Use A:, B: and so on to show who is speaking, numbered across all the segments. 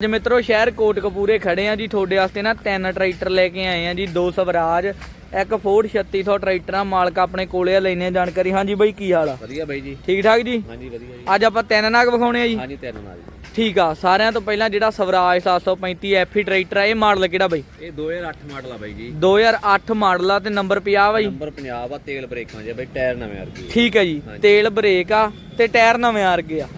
A: ਅੱਜ ਮਿੱਤਰੋ ਸ਼ਹਿਰ ਕੋਟਕਪੂਰੇ ਖੜੇ ਆ ਜੀ ਤੁਹਾਡੇ ਵਾਸਤੇ ਨਾ ਤਿੰਨ ਟਰੈਕਟਰ ਲੈ ਕੇ ਆਏ ਆ ਜੀ ਦੋ ਸਵਰਾਜ ਇੱਕ ਫੋਰਡ 3600 ਟਰੈਕਟਰਾਂ ਮਾਲਕ ਆਪਣੇ ਕੋਲੇ ਆ ਲੈਣੇ ਜਾਣਕਾਰੀ। ਹਾਂਜੀ ਬਾਈ ਕੀ ਹਾਲ ਆ?
B: ਵਧੀਆ ਬਾਈ ਜੀ।
A: ਠੀਕ ਠਾਕ ਜੀ?
B: ਹਾਂਜੀ ਵਧੀਆ ਜੀ।
A: ਅੱਜ ਆਪਾਂ ਤਿੰਨ ਨਾਗ ਵਿਖਾਉਣੇ ਆ ਜੀ।
B: ਹਾਂਜੀ ਤਿੰਨ ਜੀ
A: ਠੀਕ ਆ ਸਾਰਿਆਂ ਤੋਂ ਪਹਿਲਾਂ ਜਿਹੜਾ ਸਵਰਾਜ 735 ਐਫੀ ਟਰੈਕਟਰ ਆ ਇਹ ਮਾਡਲ ਕਿਹੜਾ ਬਾਈ?
B: ਇਹ 2008 ਮਾਡਲ ਆ ਬਾਈ ਜੀ।
A: 2008 ਮਾਡਲ ਆ ਤੇ ਨੰਬਰ 50 ਬਾਈ?
B: ਨੰਬਰ 50 ਆ ਤੇਲ ਬ੍ਰੇਕਾਂ ਜੇ ਬਾਈ ਟਾਇਰ ਨਵੇਂ ਵਰਗੇ
A: ਠੀਕ ਹੈ ਜੀ ਤੇਲ ਬ੍ਰੇਕ ਆ ਤੇ ਟਾਇਰ ਨਵੇਂ ਆ। ਰਗੇ ਆ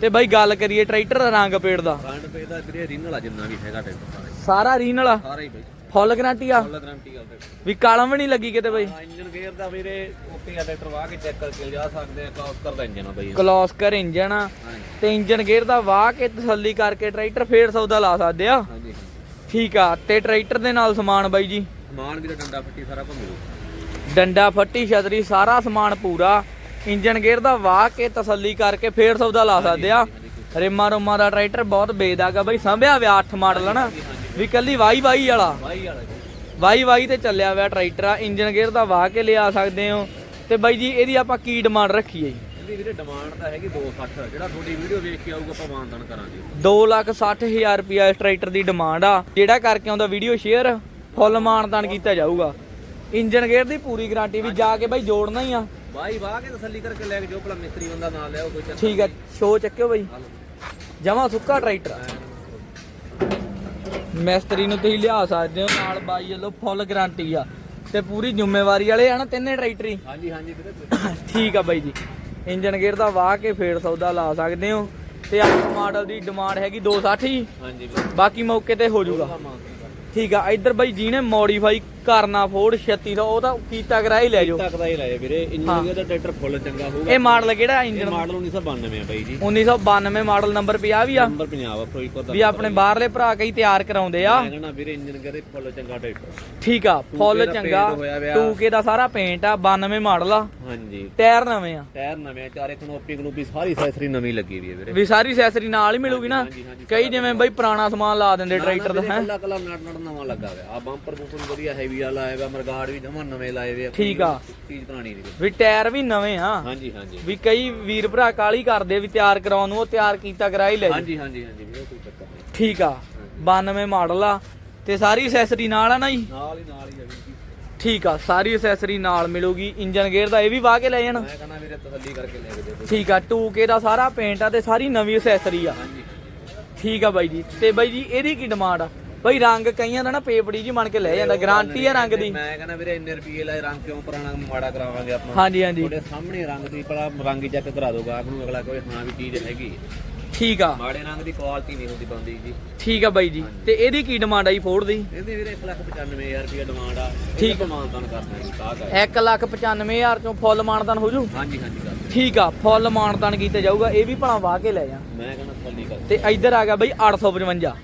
A: ਤੇ ਬਾਈ ਗੱਲ ਕਰੀਏ ਟਰੈਕਟਰ ਦਾ ਰੰਗ ਪੇੜ ਦਾ।
B: ਫਰੰਟ ਪੇ ਦਾ ਵੀਰੇ ਰੀਨਲ ਆ ਜਿੰਨਾ ਵੀ ਹੈਗਾ ਟਰੈਕਟਰ ਸਾਰਾ
A: ਸਾਰਾ ਰੀਨਲ ਆ
B: ਸਾਰਾ ਹੀ ਬਾਈ।
A: ਫੁੱਲ ਗਾਰੰਟੀ ਆ?
B: ਫੁੱਲ ਗਾਰੰਟੀ ਆ ਟਰੈਕਟਰ
A: ਵੀ ਕਾਲਮ ਵੀ ਨਹੀਂ ਲੱਗੀ ਕਿਤੇ ਬਾਈ?
B: ਇੰਜਨ ਗੇਅਰ ਦਾ ਵੀਰੇ ਓਕੇ ਆ ਟਰੈਕਟਰ ਵਾਹ ਕੇ ਚੈੱਕ ਕਰਕੇ ਜਾ ਸਕਦੇ ਆ ਕਲਾਸ ਕਰਦਾ ਇੰਜਨ ਆ ਬਾਈ।
A: ਕਲੋਸਕਰ ਇੰਜਨ ਆ। ਤੇ ਇੰਜਨ ਗੇਅਰ ਦਾ ਵਾਹ ਕੇ ਤਸੱਲੀ ਕਰਕੇ ਟਰੈਕਟਰ ਫੇਰ ਸੌਦਾ ਲਾ ਸਕਦੇ ਆ।
B: ਹਾਂਜੀ
A: ਠੀਕ ਆ ਤੇ ਟਰੈਕਟਰ ਦੇ ਨਾਲ ਸਮਾਨ ਬਾਈ ਜੀ?
B: ਸਮਾਨ ਵੀਰੇ ਡੰਡਾ ਫੱਟੀ ਸਾਰਾ ਮਿਲੂ
A: ਡੰਡਾ ਫੱਟੀ ਛਤਰੀ ਸਾਰਾ ਸਮਾਨ ਪੂਰਾ। ਇੰਜਨ ਗੇਅਰ ਦਾ ਵਾਹ ਕੇ ਤਸੱਲੀ ਕਰਕੇ ਫੇਰ ਸੌਦਾ ਲਾ ਸਕਦੇ ਆ। ਰਿਮਾ ਰੋਮਾ ਦਾ ਟਰੈਕਟਰ ਬਹੁਤ ਬੇਦਾਗਾ ਬਾਈ ਸੰਭਿਆ ਵਿਆ 8 ਮਾਡਲ ਨਾ ਵੀ ਕੱਲੀ ਵਾਈ ਵਾਈ ਵਾਲਾ। ਵਾਈ ਵਾਈ ਤੇ ਚੱਲਿਆ ਹੋਇਆ ਟਰੈਕਟਰ ਆ ਇੰਜਨ ਗੇਅਰ ਦਾ ਵਾਹ ਕੇ ਲਿਆ ਸਕਦੇ ਹੋ। ਤੇ ਬਾਈ ਜੀ ਇਹਦੀ ਆਪਾਂ ਕੀ ਡਿਮਾਂਡ ਰੱਖੀ ਹੈ ਜੀ?
B: ਇਹਦੀ ਵੀਰੇ ਡਿਮਾਂਡ ਤਾਂ ਹੈਗੀ 260 ਜਿਹੜਾ ਤੁਹਾਡੀ ਵੀਡੀਓ ਵੇਖ ਕੇ ਆਊਗਾ ਆਪਾਂ ਮਾਨਦਾਨ ਕਰਾਂਗੇ।
A: 260000 ਰੁਪਿਆ ਇਸ ਟਰੈਕਟਰ ਦੀ ਡਿਮਾਂਡ ਆ ਜਿਹੜਾ ਕਰਕੇ ਆਉਂਦਾ ਵੀਡੀਓ ਸ਼ੇਅਰ ਫੁੱਲ ਮਾਨਦਾਨ ਕੀਤਾ ਜਾਊਗਾ। ਇੰਜਨ ਗੇਅਰ ਦੀ ਪੂਰੀ ਗਾਰੰਟੀ ਵੀ ਜਾ ਕੇ ਬਾਈ ਜੋੜਨਾ ਹੀ ਆ।
B: ਬਾਈ ਵਾਹ ਕੇ ਤਸੱਲੀ ਕਰਕੇ ਲੈ ਕੇ ਜੋ ਭਲਾ ਮਿਸਤਰੀ ਬੰਦਾ ਨਾਲ ਲਿਆਓ ਕੋਈ ਚੱਕਰ
A: ਠੀਕ ਆ ਸ਼ੋ ਚੱਕਿਓ ਬਾਈ। ਜਮਾ ਸੁੱਕਾ ਟਰੈਕਟਰ ਮਿਸਤਰੀ ਨੂੰ ਤੁਸੀਂ ਲਿਆ ਸਕਦੇ ਹੋ ਨਾਲ ਬਾਈ ਵੱਲੋਂ ਫੁੱਲ ਗਾਰੰਟੀ ਆ। ਤੇ ਪੂਰੀ ਜ਼ਿੰਮੇਵਾਰੀ ਵਾਲੇ ਆ ਨਾ ਤਿੰਨੇ ਟਰੈਕਟਰ ਹੀ।
B: ਹਾਂਜੀ ਹਾਂਜੀ ਵੀਰੇ
A: ਠੀਕ ਆ ਬਾਈ ਜੀ। ਇੰਜਨ ਗੇਅਰ ਦਾ ਵਾਹ ਕੇ ਫੇਰ ਸੌਦਾ ਲਾ ਸਕਦੇ ਹੋ। ਤੇ ਆਹ ਮਾਡਲ ਦੀ ਡਿਮਾਂਡ ਹੈਗੀ 260 ਜੀ
B: ਹਾਂਜੀ
A: ਬਾਕੀ ਮੌਕੇ ਤੇ ਹੋ ਜਾਊਗਾ। ਠੀਕ ਆ ਇੱਧਰ ਬਾਈ ਜਿਹਨੇ ਮੋਡੀਫਾਈ ਕਰਨਾ ਫੋਰਡ 3600 ਉਹ ਤਾਂ ਕੀਤਾ ਕਰਾ ਹੀ ਲੈ ਜਾਓ।
B: ਤੱਕ ਦਾ ਹੀ ਲਾਏ ਵੀਰੇ
A: ਹਾਂ।
B: ਇੰਜਨ ਦਾ ਟਰੈਕਟਰ ਫੁੱਲ ਚੰਗਾ ਹੋਊਗਾ।
A: ਇਹ ਮਾਡਲ ਕਿਹੜਾ ਇੰਜਨ
B: ਮਾਡਲ 1992 ਆ ਬਾਈ ਜੀ।
A: 1992 ਮਾਡਲ ਨੰਬਰ 50 ਵੀ ਆ।
B: ਨੰਬਰ 50 ਆ ਫਿਰੋਜ਼ਪੁਰ ਦਾ
A: ਵੀ ਆਪਣੇ ਬਾਹਰਲੇ ਭਰਾ ਕਈ ਤਿਆਰ ਕਰਾਉਂਦੇ ਆ।
B: ਮੈਂ ਕਹਿੰਦਾ ਵੀਰੇ ਇੰਜਨ ਗੇਅਰ ਫੁੱਲ ਚੰਗਾ ਟਰੈਕਟਰ।
A: ਠੀਕ ਆ ਫੁੱਲ
B: ਦਾ
A: ਚੰਗਾ
B: paint ਹੋਇਆ ਵਿਆ।
A: 2K ਦਾ ਸਾਰਾ ਪੇਂਟ ਆ 92 ਮਾਡਲ ਆ।
B: ਹਾਂਜੀ।
A: ਟਾਇਰ ਨਵੇਂ ਆ।
B: ਟਾਇਰ ਨਵੇਂ ਆ, ਚਾਰੇ ਕਨੋਪੀ ਕਨੂਪੀ ਸਾਰੀ ਸੈਸਰੀ ਨਵੀਂ ਲੱਗੀ ਵੀ ਵੀਰੇ।
A: ਵੀ ਸਾਰੀ ਸੈਸਰੀ ਨਾਲ ਹੀ ਮਿਲੂਗੀ ਨਾ। ਕਈ ਜਿਵੇਂ ਬਾਈ ਪੁਰਾਣਾ ਸਮਾਨ ਲਾ ਦਿੰਦੇ ਟਰੈਕਟਰ ਦਾ ਹੈ।
B: ਕੱਲਾ ਕੱਲਾ ਨਟ ਨਟ ਨਵਾਂ ਲੱਗਾ ਹੋਇਆ। ਆ ਬੰਪਰ ਬੂਪਰ ਵਧੀਆ ਹੈਵੀ ਵਾਲਾ ਆਇਆ ਵਾ ਮਰਗਾੜ ਵੀ ਜਮਾ ਨਵੇਂ ਲਾਏ ਵੇ ਆ
A: ਠੀਕ ਆ।
B: ਚੀਜ਼ ਪੁਰਾਣੀ ਨਹੀਂ
A: ਵੀ ਟਾਇਰ ਵੀ ਨਵੇਂ ਆ।
B: ਹਾਂਜੀ ਹਾਂਜੀ।
A: ਵੀ ਕਈ ਵੀਰ ਭਰਾ ਕਾਲੀ ਕਰਦੇ ਵੀ ਤਿਆਰ ਕਰਾਉਣ ਨੂੰ ਉਹ ਤਿਆਰ ਕੀਤਾ ਕਰਾ ਹੀ ਲੈ ਜੀ
B: ਹਾਂਜੀ ਹਾਂਜੀ ਹਾਂਜੀ ਵੀਰੇ ਕੋਈ ਚੱਕਰ ਨਹੀਂ।
A: ਠੀਕ ਆ। 92 ਮਾਡਲ ਆ। ਤੇ ਸਾਰੀ ਅਸੈਸਰੀ ਨਾਲ ਆ ਨਾ ਜੀ?
B: ਨਾਲ ਹੀ ਨਾਲ ਹੀ ਆ ਵੀਰ ਜੀ।
A: ਠੀਕ ਆ ਸਾਰੀ ਅਸੈਸਰੀ ਨਾਲ ਮਿਲੂਗੀ। ਇੰਜਨ ਗੇਅਰ ਦਾ ਇਹ ਵੀ ਵਾਹ ਕੇ ਲੈ ਜਾਣ।
B: ਮੈਂ ਕਹਿੰਦਾ ਵੀਰੇ ਤਸੱਲੀ ਕਰਕੇ ਲੈ ਕੇ ਦੇ
A: ਠੀਕ ਆ 2K ਦਾ ਸਾਰਾ ਪੇਂਟ ਆ ਤੇ ਸਾਰੀ ਨਵੀਂ ਅਸੈਸਰੀ ਆ।
B: ਹਾਂਜੀ।
A: ਠੀਕ ਆ ਬਾਈ ਜੀ। ਤੇ ਬਾਈ ਜੀ ਇਹਦੀ ਕੀ ਡਿਮਾਂਡ ਆ? ਬਾਈ ਰੰਗ ਕਈਆਂ ਦਾ ਨਾ ਪੇਪੜੀ ਜੀ ਮੰਨ ਕੇ ਲੈ ਜਾਂਦਾ ਗਾਰੰਟੀ ਆ ਰੰਗ ਦੀ।
B: ਮੈਂ ਕਹਿੰਦਾ ਵੀਰੇ ਇੰਨੇ ਰੁਪਏ ਲਾਏ ਰੰਗ ਕਿਉਂ ਪੁਰਾਣਾ ਮਾੜਾ ਕਰਾਵਾਂਗੇ ਆਪਾਂ?
A: ਹਾਂਜੀ ਹਾਂਜੀ।
B: ਤੁਹਾਡੇ ਸਾਹਮਣੇ ਰੰਗ ਦੀ ਭਲਾ ਰੰਗ ਹੀ ਚੈੱਕ ਕਰਾ ਦੋਗਾ ਆਪ ਨੂੰ ਅਗਲਾ ਕੋਈ ਹਾਂ ਵੀ ਚੀਜ਼ ਹੈਗੀ।
A: ਠੀਕ ਆ।
B: ਮਾੜੇ ਰੰਗ ਦੀ ਕੁਆਲਿਟੀ ਨਹੀਂ ਹੁੰਦੀ ਬੰਦੀ ਜੀ।
A: ਠੀਕ ਆ ਬਾਈ ਜੀ। ਤੇ ਇਹਦੀ ਕੀ ਡਿਮਾਂਡ ਆ ਜੀ ਫੋਰਡ ਦੀ?
B: ਇਹਦੀ ਵੀਰੇ 195000 ਰੁਪਏ ਡਿਮਾਂਡ ਆ।
A: ਠੀਕ।
B: ਮਾਨਤਾਨ ਕਰਨਾ ਜੀ ਕਾਹ ਕਰ
A: 195000 ਚੋਂ ਫੁੱਲ ਮਾਨਦਾਨ ਹੋ ਜੂ?
B: ਹਾਂਜੀ ਹਾਂਜੀ
A: ਠੀਕ ਆ ਫੁੱਲ ਮਾਨਦਾਨ ਕੀਤੇ ਜਾਊਗਾ ਇਹ ਵੀ ਭਲਾ ਵਾਹ ਕੇ ਲੈ ਜਾ
B: ਮੈਂ ਕਹਿੰਦਾ ਤਸੱਲੀ ਕਰ
A: ਤੇ ਇੱਧਰ ਆ ਗਿਆ ਬਾਈ 855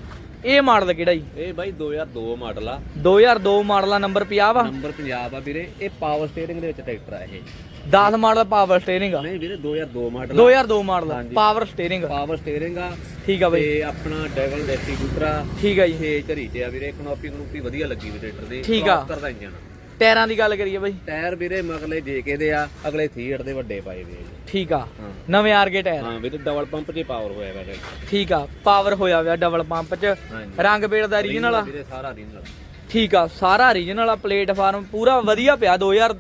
A: ਇਹ ਮਾਡਲ ਕਿਹੜਾ ਜੀ?
B: ਇਹ ਬਾਈ 2002 ਮਾਡਲ ਆ।
A: 2002 ਮਾਡਲ ਆ ਨੰਬਰ 50 ਵਾ?
B: ਨੰਬਰ 50 ਆ ਵੀਰੇ। ਇਹ ਪਾਵਰ ਸਟੀਅਰਿੰਗ ਦੇ ਵਿੱਚ ਟਰੈਕਟਰ ਆ ਇਹ।
A: 10 ਮਾਡਲ ਪਾਵਰ ਸਟੀਅਰਿੰਗ ਆ?
B: ਨਹੀਂ ਵੀਰੇ 2002 ਮਾਡਲ
A: 2002 ਮਾਡਲ
B: ਹਾਂਜੀ।
A: ਪਾਵਰ ਸਟੀਅਰਿੰਗ
B: ਪਾਵਰ ਸਟੀਅਰਿੰਗ ਆ।
A: ਠੀਕ ਆ ਬਾਈ।
B: ਤੇ ਆਪਣਾ ਡਬਲ ਡਿਸਟ੍ਰੀਬਿਊਟਰ ਆ।
A: ਠੀਕ ਆ ਜੀ।
B: ਛੇ ਝਰੀ ਤੇ ਆ ਵੀਰੇ ਕਨੋਪੀ ਕਨੂਪੀ ਵਧੀਆ ਲੱਗੀ ਵੀ ਟਰੈਕਟਰ ਦੀ।
A: ਠੀਕ ਆ।
B: ਕਰਦਾ ਇੰਜਨ
A: ਟਾਇਰਾਂ ਦੀ ਗੱਲ ਕਰੀਏ ਬਾਈ।
B: ਟਾਇਰ ਵੀਰੇ ਮਗਲੇ ਜੇਕੇ ਦੇ ਆ ਅਗਲੇ ਥੀਏਟ ਦੇ ਵੱਡੇ ਪਾਏ ਵੇ ਆ।
A: ਠੀਕ ਆ।
B: ਹਾਂ।
A: ਨਵੇਂ ਆਰਗੇ ਟਾਇਰ।
B: ਹਾਂ ਵੀਰੇ ਡਬਲ ਪੰਪ 'ਚ ਪਾਵਰ ਹੋਇਆ ਵਾ ਟਰੈਕਟਰ
A: ਠੀਕ ਆ ਪਾਵਰ ਹੋਇਆ ਹੋਇਆ ਡਬਲ ਪੰਪ ਚ।
B: ਹਾਂਜੀ।
A: ਰੰਗ ਬੇੜ ਦਾ ਰੀਜਨਲ ਆ।
B: ਵੀਰੇ ਸਾਰਾ ਰੀਜਨਲ
A: ਠੀਕ ਆ ਸਾਰਾ ਰੀਜਨਲ ਆ ਪਲੇਟਫਾਰਮ ਪੂਰਾ ਵਧੀਆ ਪਿਆ 2000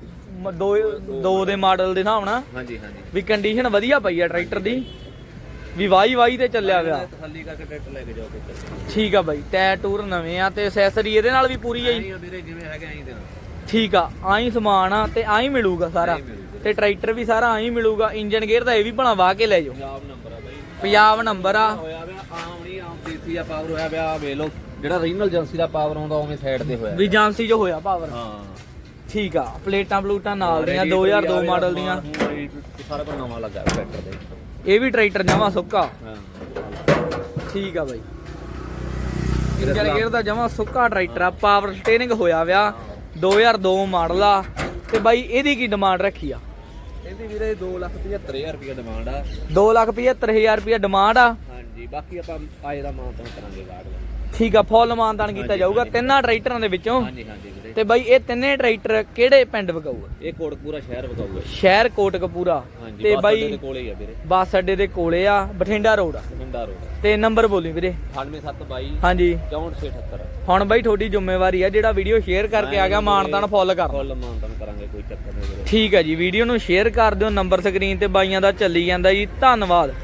A: ਦੋ ਦੇ ਮਾਡਲ ਦੇ ਹਿਸਾਬ ਨਾਲ।
B: ਹਾਂਜੀ ਹਾਂਜੀ।
A: ਵੀ ਕੰਡੀਸ਼ਨ ਵਧੀਆ ਪਈ ਆ ਟਰੈਕਟਰ ਦੀ। ਵੀ ਵਾਈ ਵਾਈ ਤੇ ਚੱਲਿਆ ਪਿਆ।
B: ਤਸੱਲੀ ਕਰਕੇ ਟਰੈਕਟਰ ਲੈ ਕੇ ਜਾਓ ਕਿੱਥੇ
A: ਠੀਕ ਆ ਬਾਈ ਟਾਇਰ ਟੂਰ ਨਵੇਂ ਆ ਤੇ ਐਸੈਸਰੀ ਇਹਦੇ ਨਾਲ ਵੀ ਪੂਰੀ ਆ ਜੀ।
B: ਵੀਰੇ ਜਿਵੇਂ ਹੈਗਾ ਐਂ ਦੇਣਾ।
A: ਠੀਕ ਆ ਆਈ ਸਮਾਨ ਆ ਤੇ ਆਈ ਮਿਲੂਗਾ ਸਾਰਾ।
B: ਆਈਂ ਮਿਲੂਗਾ।
A: ਤੇ ਟਰੈਕਟਰ ਵੀ ਸਾਰਾ ਆਈ ਮਿਲੂਗਾ ਇੰਜਨ ਗੇਅਰ ਦਾ ਇਹ ਵੀ ਭਣਾ ਵਾਹ ਕੇ ਲੈ ਜਾਓ।
B: ਪੰਜਾਬ ਨੰਬਰ ਆ ਬਾਈ।
A: ਪੰਜਾਬ ਨੰਬਰ ਆ।
B: ਹੋਇਆ ਵਿਆ ਆਮ ਨਹੀਂ ਆਮ ਦੇਸੀ ਆ ਪਾਵਰ ਹੋਇਆ ਵਿਆ ਵੇਖ ਲਓ। ਜਿਹੜਾ ਰੀਜਨਲ ਏਜੰਸੀ ਦਾ ਪਾਵਰ ਆਉਂਦਾ ਉਵੇਂ ਸਾਈਡ ਤੇ ਹੋਇਆ
A: ਵੀ ਏਜੰਸੀ ਚ ਹੋਇਆ ਪਾਵਰ
B: ਹਾਂ।
A: ਠੀਕ ਆ ਪਲੇਟਾਂ ਪਲੂਟਾਂ ਨਾਲ ਦੀਆਂ 2002 ਮਾਡਲ ਦੀਆਂ।
B: ਸਾਰਾ ਕੁਝ ਨਵਾਂ ਲੱਗਾ ਟਰੈਕਟਰ ਦੇ।
A: ਇਹ ਵੀ ਟਰੈਕਟਰ ਜਮਾ ਸੁੱਕਾ।
B: ਹਾਂ।
A: ਠੀਕ ਆ ਬਾਈ। ਇੰਜਨ ਗੇਅਰ ਦਾ ਜਮਾ ਸੁੱਕਾ ਟਰੈਕਟਰ ਆ ਪਾਵਰ ਸਟੀਅਰਿੰਗ ਹੋਇਆ ਵਿਆ 2002 ਮਾਡਲ ਆ ਤੇ ਬਾਈ ਇਹਦੀ ਕੀ ਡਿਮਾਂਡ ਰੱਖੀ ਆ?
B: ਇਹਦੀ ਵੀਰੇ 275000 ਰੁਪਏ ਡਿਮਾਂਡ ਆ।
A: 275000 ਰੁਪਏ ਡਿਮਾਂਡ ਆ।
B: ਹਾਂਜੀ ਬਾਕੀ ਆਪਾਂ ਆਏ ਦਾ ਮਾਨ ਤਾਂ ਕਰਾਂਗੇ ਬਾਅਦ ਵਿੱਚ।
A: ਠੀਕ ਆ ਫੁੱਲ ਮਾਨਦਾਨ ਕੀਤਾ ਜਾਊਗਾ ਤਿੰਨਾਂ ਟਰੈਕਟਰਾਂ ਦੇ ਵਿੱਚੋਂ।
B: ਹਾਂਜੀ ਹਾਂਜੀ ਵੀਰੇ।
A: ਤੇ ਬਾਈ ਇਹ ਤਿੰਨੇ ਟਰੈਕਟਰ ਕਿਹੜੇ ਪਿੰਡ ਵਿਕਾਊਗਾ
B: ਇਹ ਕੋਟਕਪੂਰਾ ਸ਼ਹਿਰ ਵਗਾਊਗਾ
A: ਸ਼ਹਿਰ ਕੋਟਕਪੂਰਾ।
B: ਹਾਂਜੀ
A: ਤੇ ਬਾਈ
B: ਦੇ ਕੋਲੇ ਹੀ ਆ ਵੀਰੇ।
A: ਬੱਸ ਅੱਡੇ ਦੇ ਕੋਲੇ ਆ ਬਠਿੰਡਾ ਰੋਡ ਆ।
B: ਪਿੰਡਾ ਰੋਡ
A: ਤੇ ਨੰਬਰ ਬੋਲੀ ਵੀਰੇ।
B: 9722
A: ਹਾਂਜੀ।
B: 6478
A: ਹੁਣ ਬਾਈ ਤੁਹਾਡੀ ਜ਼ਿੰਮੇਵਾਰੀ ਆ ਜਿਹੜਾ ਵੀਡੀਓ ਸ਼ੇਅਰ ਕਰਕੇ ਆ ਗਿਆ ਮਾਨਦਾਨ ਫੁੱਲ ਕਰ
B: ਫੁੱਲ ਮਾਨ ਤਾਂ ਕਰਾਂਗੇ ਕੋਈ ਚੱਕਰ ਨਹੀਂ ਵੀਰੇ।
A: ਠੀਕ ਹੈ ਜੀ ਵੀਡੀਓ ਨੂੰ ਸ਼ੇਅਰ ਕਰ ਦਿਓ ਨੰਬਰ ਸਕਰੀਨ ਤੇ ਬਾਈਆਂ ਦਾ ਚੱਲੀ ਜਾਂਦਾ ਜੀ ਧੰਨਵਾਦ।